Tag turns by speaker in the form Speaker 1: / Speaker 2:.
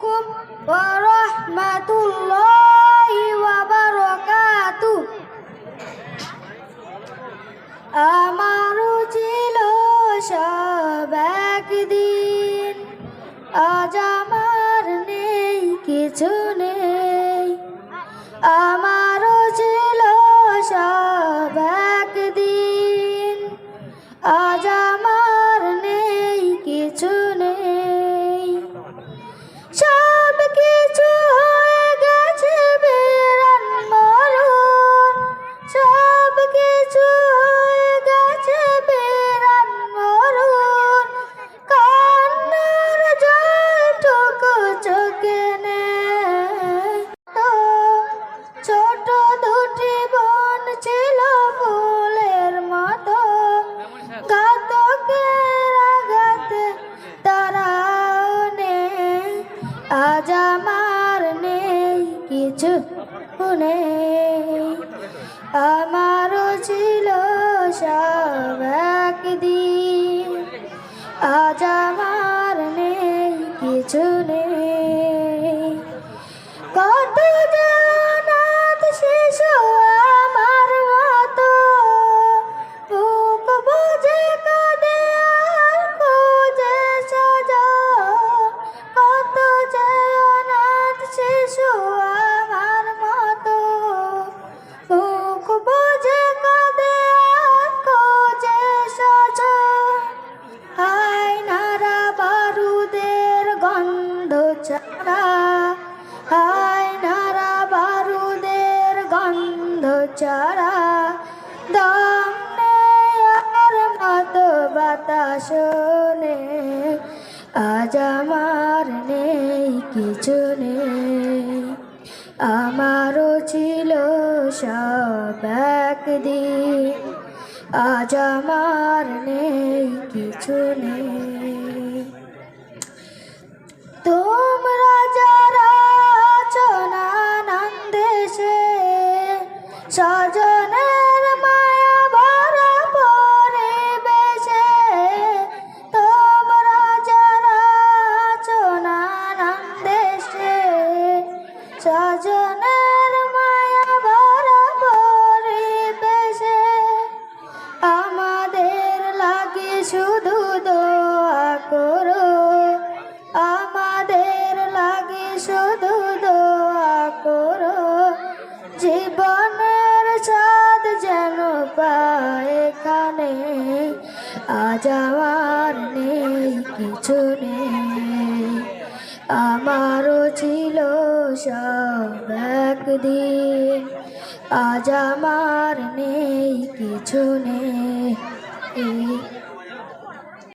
Speaker 1: ওরহমাতুল্লাহি ওয়া আমারও ছিল সব একদিন আজ আমার নেই কিছু নেই আমারও ছিল সব একদিন আজ আজ আমার নেই কিছু মনে আমারও ছিল সব একদিন। আজ আমার নেই কিছু নেই। শিশু আমার মতো। বুঝে বারুদের গন্ধ ছাড়া। নারা বারুদের গন্ধ ছাড়া। আর মতো বাতাস নেই কিছু নেই। আমারও ছিল সব একদিন। আজ আমার নেই, কিছু নেই। তোমরা যারা আছো নানান্দে সে স্বজনের স্বজনের মায়া ভরা পরিবেশে আমাদের লাগে শুধু দোয়া করো। আমাদের লাগে শুধু দোয়া করো। জীবনের স্বাদ যেন পায় এখানে, আজ আমার নেই, কিছু নেই। আমারও ছিল সব একদিন। আজ আমার নেই কিছু নেই।